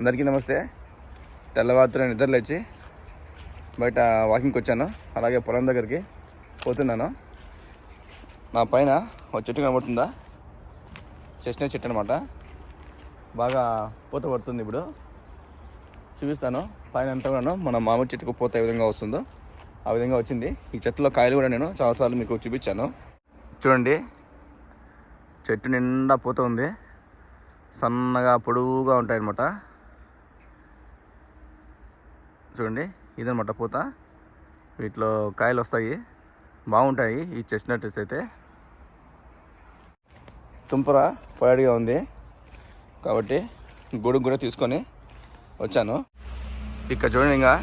అందరికీ నమస్తే. తెల్లవారుతున్న నిద్రలు లేచి బయట వాకింగ్కి వచ్చాను. అలాగే పొలం దగ్గరికి పోతున్నాను. నా పైన ఒక చెట్టు కనబడుతుందా? చెస్ట్ చెట్టు అనమాట బాగా పూత పడుతుంది ఇప్పుడు. చూపిస్తాను. పైన అంతా కూడాను మన మామిడి చెట్టుకు పూత ఏ విధంగా వస్తుందో ఆ విధంగా వచ్చింది. ఈ చెట్టులో కాయలు కూడా నేను చాలాసార్లు మీకు చూపించాను. చూడండి. చెట్టు నిండా పూత ఉంది. సన్నగా పొడువుగా ఉంటాయన్నమాట. చూడండి ఇదనమాట పూత. వీటిలో కాయలు వస్తాయి. బాగుంటాయి ఈ చెస్ట్నట్స్ అయితే. తుంపర పొడడిగా ఉంది. కాబట్టి గొడుగు కూడా తీసుకొని వచ్చాను. ఇక్కడ చూడండి ఇంకా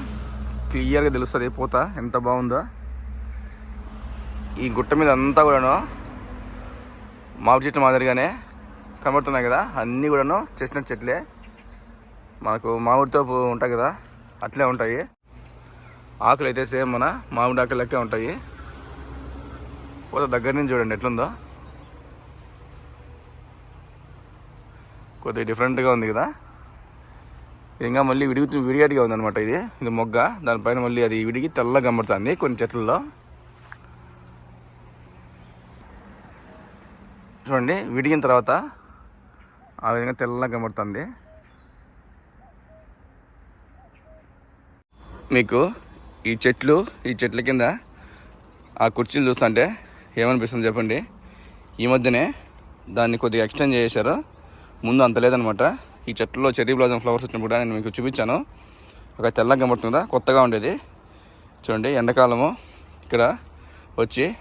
క్లియర్గా తెలుస్తుంది పూత ఎంత బాగుందో. ఈ గుట్ట మీద అంతా కూడాను మామిడి చెట్టు మాదిరిగానే కనబడుతున్నాయి కదా. అన్నీ కూడాను చెస్ట్నట్ చెట్లే. మనకు మామిడితో ఉంటాయి కదా. అట్లే ఉంటాయి. ఆకులు అయితే సేమ్ మన మామిడి ఆకులు లెక్కే ఉంటాయి. పోతే దగ్గర నుంచి చూడండి ఎట్లుందో. కొద్దిగా డిఫరెంట్గా ఉంది కదా. ఇంకా మళ్ళీ విడిగి విడిగట్టుగా ఉందన్నమాట ఇది. ఇది మొగ్గ. దానిపైన మళ్ళీ అది విడిగి తెల్లగా కనబడుతుంది కొన్ని చెట్లలో. చూడండి విడిగిన తర్వాత ఆ విధంగా తెల్లగా కనబడుతుంది. మీకు ఈ చెట్లు ఈ చెట్ల కింద ఆ కుర్చీలు చూస్తుంటే ఏమనిపిస్తుంది చెప్పండి? ఈ మధ్యనే దాన్ని కొద్దిగా ఎక్స్టెండ్ చేశారు. ముందు అంత లేదనమాట. ఈ చెట్లలో చెర్రీ బ్లాజం ఫ్లవర్స్ వచ్చినప్పుడు కూడా నేను మీకు చూపించాను. ఒక తెల్లగా కనబడుతుందా కొత్తగా ఉండేది. చూడండి ఎండాకాలము. ఇక్కడ వచ్చి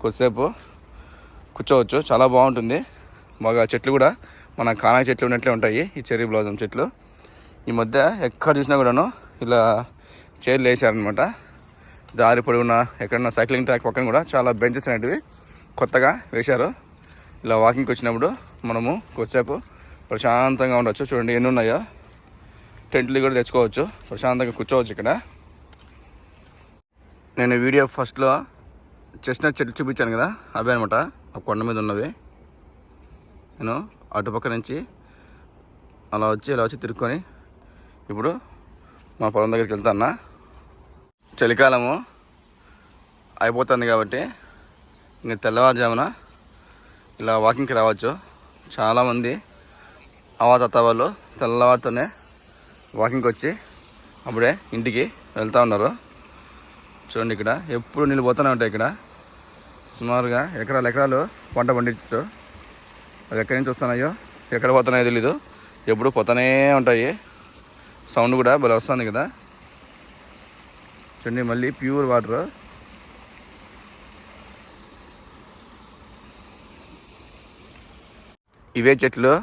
కొద్దిసేపు కూర్చోవచ్చు. చాలా బాగుంటుంది. బాగా చెట్లు కూడా మన కానా చెట్లు ఉన్నట్లే ఉంటాయి ఈ చెర్రీ బ్లాజం చెట్లు. ఈ మధ్య ఎక్కడ చూసినా కూడాను ఇలా చైర్లు వేసారనమాట దారి పొడవునా ఎక్కడన్నా సైక్లింగ్ ట్రాక్ పక్కన కూడా చాలా బెంచెస్ అనేటివి కొత్తగా వేశారు. ఇలా వాకింగ్కి వచ్చినప్పుడు మనము కొద్దిసేపు ప్రశాంతంగా ఉండొచ్చు. చూడండి ఎన్ని ఉన్నాయో. టెంట్లు కూడా తెచ్చుకోవచ్చు. ప్రశాంతంగా కూర్చోవచ్చు ఇక్కడ. నేను వీడియో ఫస్ట్లో చెస్ట్నట్ చెట్లు చూపించాను కదా అవే అనమాట ఆ కొండ మీద ఉన్నవి. నేను అటుపక్క నుంచి అలా వచ్చి ఇలా వచ్చి తిరుక్కొని ఇప్పుడు మా పొలం దగ్గరికి వెళ్తాన్నా. చలికాలము అయిపోతుంది కాబట్టి ఇంకా తెల్లవారుజామున ఇలా వాకింగ్కి రావచ్చు. చాలామంది అవాతత్త వాళ్ళు తెల్లవారితోనే వాకింగ్కి వచ్చి అప్పుడే ఇంటికి వెళ్తూ ఉన్నారు. చూడండి ఇక్కడ ఎప్పుడు నీళ్ళు పోతూనే ఉంటాయి ఇక్కడ. సుమారుగా ఎకరాలు ఎకరాలు పంట పండించచ్చు. అవి ఎక్కడి నుంచి వస్తున్నాయో ఎక్కడ పోతున్నాయో తెలీదు. ఎప్పుడు పోతూనే ఉంటాయి. సౌండ్ కూడా భలే వస్తుంది కదా. చూడండి మళ్ళీ ప్యూర్ వాటర్. ఇవే చెట్లు.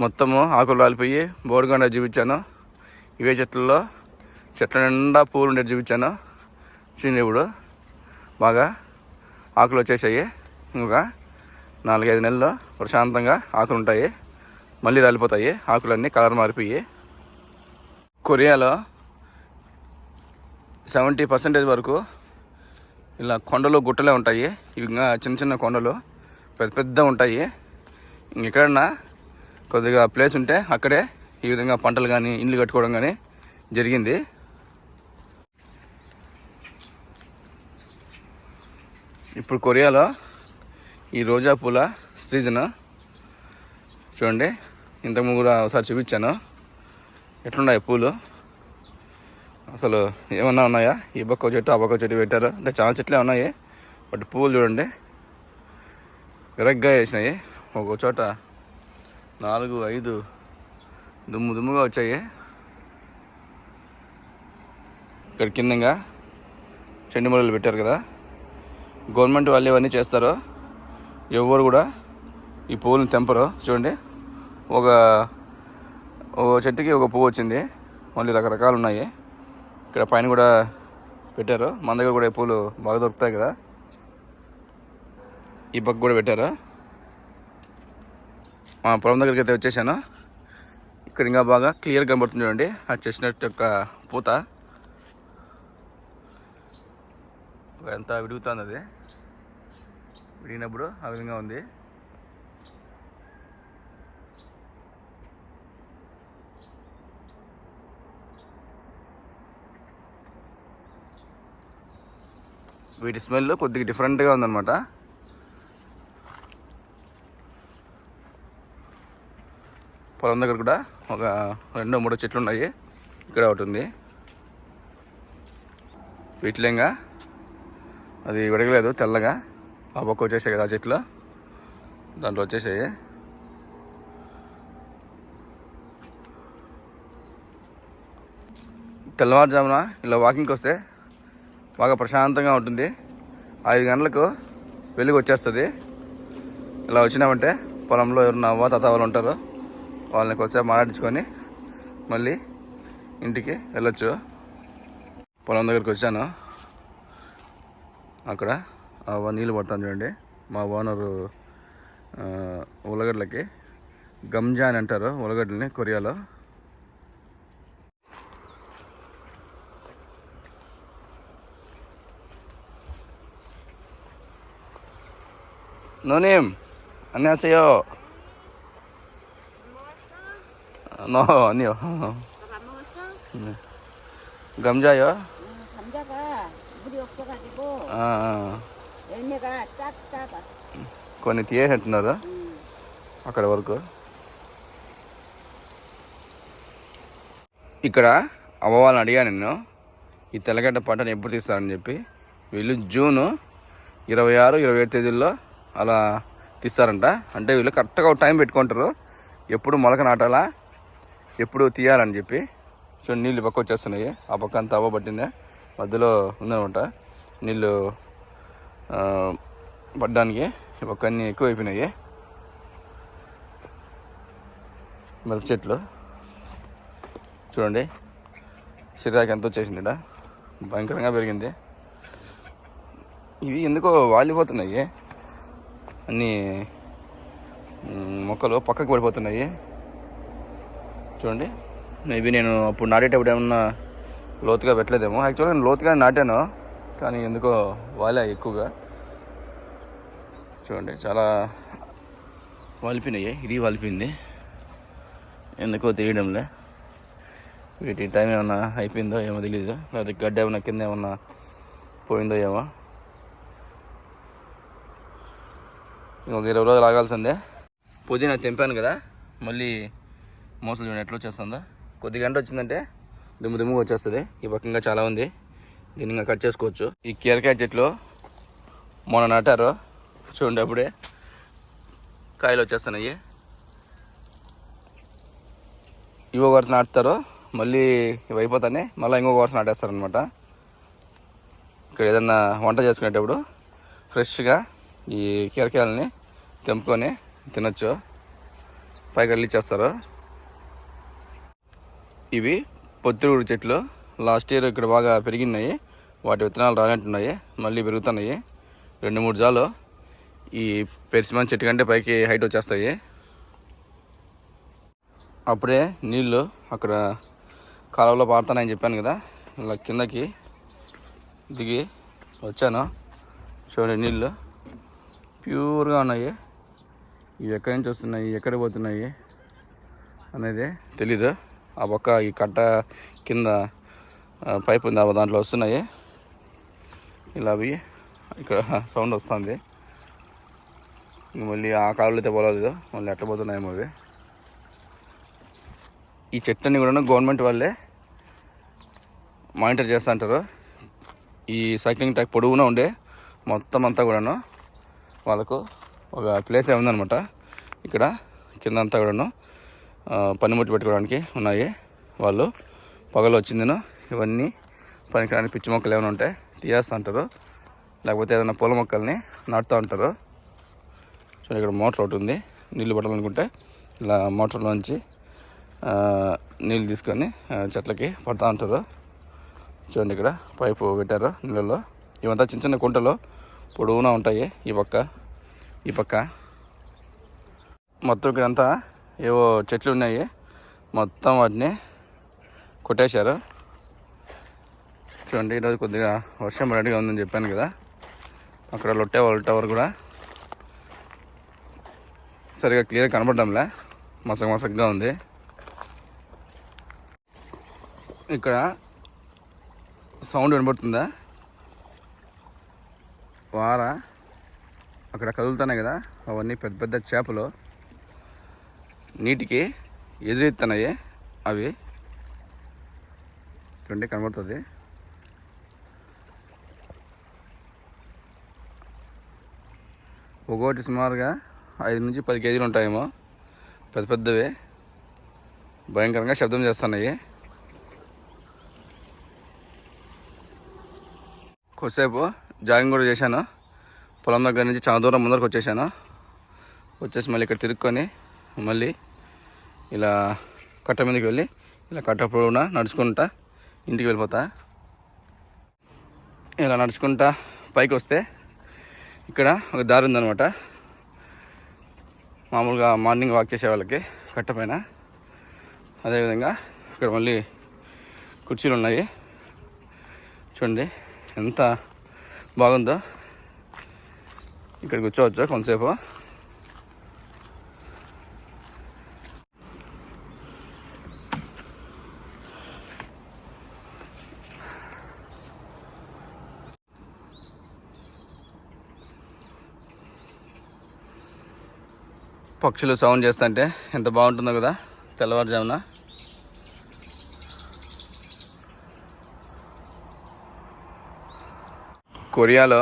మొత్తము ఆకులు రాలిపోయి బోడిగొండ చూపించాను. ఇవే చెట్లలో చెట్ల నిండా పూలు ఉండేది చూపించాను. చూడండి ఇప్పుడు బాగా ఆకులు వచ్చేసాయి. ఇంకా నాలుగైదు నెలల్లో ప్రశాంతంగా ఆకులు ఉంటాయి. మళ్ళీ రాలిపోతాయి. ఆకులన్నీ కలర్ మారిపోయి. కొరియాలో సెవెంటీ పర్సెంటేజ్ వరకు ఇలా కొండలు గుట్టలే ఉంటాయి. ఇంకా చిన్న చిన్న కొండలు పెద్ద పెద్ద ఉంటాయి. ఇంకెక్కడన్నా కొద్దిగా ప్లేస్ ఉంటే అక్కడే ఈ విధంగా పంటలు కానీ ఇండ్లు కట్టుకోవడం కానీ జరిగింది. ఇప్పుడు కొరియాలో ఈ రోజా పూల సీజన్ చూడండి. ఇంతకు కూడా ఒకసారి చూపించాను. ఎట్లున్నాయి పూలు? అసలు ఏమన్నా ఉన్నాయా? ఈ బొక్క చెట్టు ఆ బొక్క చెట్టు పెట్టారు? అంటే చాలా చెట్లే ఉన్నాయి. బట్ పువ్వులు చూడండి. విరగ్గా వేసినాయి. ఒక చోట నాలుగు ఐదు దుమ్ము దుమ్ముగా వచ్చాయి. ఇక్కడ కిందంగా చెండు మొదలు పెట్టారు కదా. గవర్నమెంట్ వాళ్ళు ఇవన్నీ చేస్తారు ఎవరు కూడా ఈ పువ్వులను తెంపరు చూడండి. ఒక ఒక చెట్టుకి ఒక పువ్వు వచ్చింది. మళ్ళీ రకరకాలు ఉన్నాయి. ఇక్కడ పైన కూడా పెట్టారు. మన దగ్గర కూడా ఈ పూలు బాగా దొరుకుతాయి కదా. ఈ పక్క కూడా పెట్టారు. మా పొలం దగ్గరికి అయితే వచ్చేసాను. ఇక్కడ ఇంకా బాగా క్లియర్ కనబడుతుంది చూడండి. ఆ చెస్ట్నట్ యొక్క పూత. ఎంత విడుగుతుంది అది. విడిగినప్పుడు ఆ విధంగా ఉంది. వీటి స్మెల్ కొద్దిగా డిఫరెంట్గా ఉందన్నమాట. పొలం దగ్గర కూడా ఒక రెండో మూడో చెట్లు ఉన్నాయి. ఇక్కడ ఒకటి ఉంది. వీటిలేంగా? అది విడగలేదు తెల్లగా. ఆ పక్క వచ్చేసాయి కదా ఆ చెట్లు. దాంట్లో వచ్చేసాయి. తెల్లవారుజామున ఇలా వాకింగ్కి వస్తే బాగా ప్రశాంతంగా ఉంటుంది. ఐదు గంటలకు వెలుగు వచ్చేస్తుంది. ఇలా వచ్చినామంటే పొలంలో ఎవరన్నా అవ్వ తాత వాళ్ళు ఉంటారు. వాళ్ళని కొద్దిసేపు మాట్లాడించుకొని మళ్ళీ ఇంటికి వెళ్ళొచ్చు. పొలం దగ్గరికి వచ్చాను. అక్కడ అవ్వ నీళ్ళు పడతాను చూడండి. మా ఓనరు ఆ, ఉల్లగడ్డలకి గంజా అని అంటారు ఉల్లగడ్డలని కొరియాలో. 노님 안녕하세요. 너 아니요. 밥 안 먹었어? 감자요? 응, 감자가 물이 없어가지고 아, 아. 열매가 짝 작아. కొన్ని తీసేట్టున్నారు 응. అక్కడ వరకు ఇక్కడ అవ్వ వాళ్ళని అడిగా నేను ఈ తెల్లగడ్డ పంటను ఎప్పుడు తీస్తారని చెప్పి వీళ్ళు జూను ఇరవై ఆరు ఇరవై ఏడు తేదీల్లో అలా తీస్తారంట. అంటే వీళ్ళు కరెక్ట్గా టైం పెట్టుకుంటారు. ఎప్పుడు మొలక నాటాలా ఎప్పుడు తీయాలని చెప్పి. చూడండి నీళ్ళు పక్క వచ్చేస్తున్నాయి. ఆ పక్క అంతా అవ్వబట్టిందే మధ్యలో ఉందనమాట. నీళ్ళు పడ్డానికి ఈ పక్క అన్నీ ఎక్కువ అయిపోయినాయి మిరప చెట్లు చూడండి. సిరాకి ఎంత వచ్చేసింది భయంకరంగా పెరిగింది. ఇవి ఎందుకో వాలిపోతున్నాయి. అన్నీ మొక్కలు పక్కకు పడిపోతున్నాయి. చూడండి. మేబీ నేను అప్పుడు నాటేటప్పుడు ఏమన్నా లోతుగా పెట్టలేదేమో. యాక్చువల్గా నేను లోతుగా నాటాను కానీ ఎందుకో వాలే ఎక్కువగా. చూడండి చాలా వలిపినాయి. ఇది వలిపింది. ఎందుకో తెలియడంలే. వీటి టైం ఏమన్నా అయిపోయిందో ఏమో తెలియదు లేకపోతే గడ్డ ఏమన్నా కింద ఏమన్నా పోయిందో ఏమో. ఇంకొక ఇరవై రోజులు ఆగాల్సిందే. పుదీనా తెంపాను కదా మళ్ళీ మోసలు చూడండి ఎట్లా వచ్చేస్తుందో. కొద్ది గంట వచ్చిందంటే దుమ్ము దుమ్ముగా వచ్చేస్తుంది. ఈ పక్కంగా చాలా ఉంది. దీన్ని ఇంకా కట్ చేసుకోవచ్చు. ఈ కీరకాయ చెట్లు మొన్న నాటారు చూడండి అప్పుడే. కాయలు వచ్చేస్తున్నాయి. ఇవో వరుస నాటుతారు. మళ్ళీ ఇవి అయిపోతానే మళ్ళీ ఇంకొక వరుస నాటేస్తారనమాట ఇక్కడ ఏదన్నా వంట చేసుకునేటప్పుడు ఫ్రెష్గా ఈ కీరకాయలని తెంపుకొని తినొచ్చు. పైకి వెళ్ళిచ్చేస్తారు ఇవి పొత్తిరుగుడు చెట్లు. లాస్ట్ ఇయర్ ఇక్కడ బాగా పెరిగినాయి. వాటి విత్తనాలు రానట్టున్నాయి. మళ్ళీ పెరుగుతున్నాయి. రెండు మూడు జాలు. ఈ పెరిసిమాన్ చెట్టు కంటే పైకి హైట్ వచ్చేస్తాయి. అప్పుడే నీళ్ళు అక్కడ కాలువలో పారుతానని చెప్పాను కదా. ఇలా కిందకి దిగి వచ్చాను. చూడండి నీళ్ళు ప్యూర్గా ఉన్నాయి. ఇవి ఎక్కడి నుంచి వస్తున్నాయి ఎక్కడ పోతున్నాయి అనేది తెలీదు? ఆ పక్క ఈ కట్ట కింద పైప్ ఉంది ఆ దాంట్లో వస్తున్నాయి. ఇలా అవి ఇక్కడ సౌండ్ వస్తుంది. మళ్ళీ ఆ కాలువలో అయితే పోలేదు మళ్ళీ ఎట్లా పోతున్నాయేమో అవి. ఈ చెట్లన్నీ కూడా గవర్నమెంట్ వాళ్ళే మానిటర్ చేస్తూ ఉంటారు ఈ సైక్లింగ్ ట్రాక్ పొడవునా ఉండే మొత్తం అంతా కూడాను వాళ్ళకు ఒక ప్లేస్ ఉందనమాట ఇక్కడ కింద అంతా కూడాను పనిముట్లు పనిముట్టు పెట్టుకోవడానికి ఉన్నాయి వాళ్ళు. పగలు వచ్చిందిను ఇవన్నీ పనికిరాని పిచ్చి మొక్కలు ఏమైనా ఉంటే తీయేస్తూ ఉంటారు లేకపోతే ఏదైనా పూల మొక్కల్ని నాటుతూ ఉంటారు చూడండి ఇక్కడ మోటార్ ఒకటి ఉంది నీళ్ళు పట్టాలనుకుంటే ఇలా మోటార్లోంచి నీళ్ళు తీసుకొని చెట్లకి పడుతూ ఉంటారు చూడండి ఇక్కడ పైపు పెట్టారు నీళ్ళలో ఇవంతా చిన్న చిన్న కుంటలు పొడవునా ఉంటాయి ఈ పక్క. ఈ పక్క. మొత్తం ఇక్కడంతా ఏవో చెట్లు ఉన్నాయి. మొత్తం వాటిని కొట్టేశారు. చూడండి ఈరోజు కొద్దిగా వర్షం రెడీగా ఉందని చెప్పాను కదా. అక్కడ లొట్టే వాళ్ళ టవర్ కూడా సరిగా క్లియర్ కనపడడంలే మసగ మసగ్గా ఉంది. ఇక్కడ సౌండ్ వినపడుతుందా వారా? అక్కడ కదులుతున్నాయి కదా అవన్నీ పెద్ద పెద్ద చేపలు. నీటికి ఎదురెత్తున్నాయి అవి. చూడండి కనబడుతుంది. ఒక్కోటి సుమారుగా ఐదు నుంచి పది కేజీలు ఉంటాయేమో. పెద్ద పెద్దవి. భయంకరంగా శబ్దం చేస్తున్నాయి. కొద్దిసేపు జాగింగ్ కూడా చేశాను. పొలం దగ్గర నుంచి చాలా దూరం ముందరకు వచ్చేసాను. వచ్చేసి మళ్ళీ ఇక్కడ తిరుక్కొని మళ్ళీ ఇలా కట్ట మీదకి వెళ్ళి ఇలా కట్ట పొడవునా నడుచుకుంటా ఇంటికి వెళ్ళిపోతా. ఇలా నడుచుకుంటా పైకి వస్తే ఇక్కడ ఒక దారి ఉందనమాట మామూలుగా మార్నింగ్ వాక్ చేసే వాళ్ళకి కట్ట పైన. అదేవిధంగా ఇక్కడ మళ్ళీ కుర్చీలు ఉన్నాయి. చూడండి ఎంత బాగుందో. ఇక్కడ కూర్చోవచ్చా కొంతసేపు? పక్షులు సౌండ్ చేస్తుంటే ఎంత బాగుంటుందో కదా తెల్లవారుజామున. కొరియాలో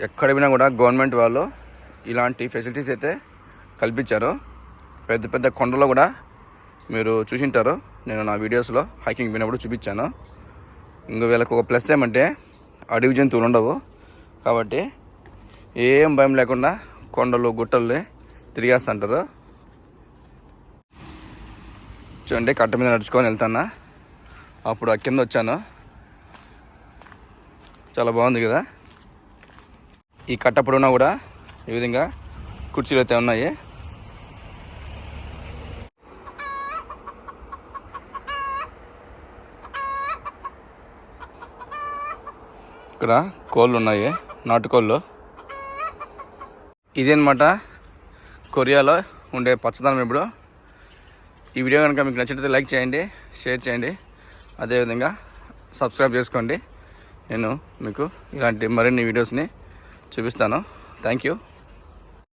ఎక్కడ పోయినా కూడా గవర్నమెంట్ వాళ్ళు ఇలాంటి ఫెసిలిటీస్ అయితే కల్పించారు. పెద్ద పెద్ద కొండలో కూడా మీరు చూసింటారు. నేను నా వీడియోస్లో హైకింగ్ పోయినప్పుడు చూపించాను. ఇంకా వీళ్ళకి ఒక ప్లస్ ఏమంటే అడవి జంతువులు ఉండవు. కాబట్టి ఏం భయం లేకుండా కొండలు గుట్టలు తిరిగేస్తుంటారు. చూడండి కట్ట మీద నడుచుకొని వెళ్తానా అప్పుడు ఆ కింద వచ్చాను. చాలా బాగుంది కదా? ఈ కట్టపడున కూడా ఈ విధంగా కుర్చీలు అయితే ఉన్నాయి. ఇక్కడ కోళ్ళు ఉన్నాయి నాటుకోళ్ళు. ఇదేనమాట కొరియాలో ఉండే పచ్చదనం ఇప్పుడు. ఈ వీడియో కనుక మీకు నచ్చినట్లయితే లైక్ చేయండి షేర్ చేయండి. అదేవిధంగా సబ్స్క్రైబ్ చేసుకోండి. నేను మీకు ఇలాంటి మరిన్ని వీడియోస్ని చూపిస్తాను. Thank you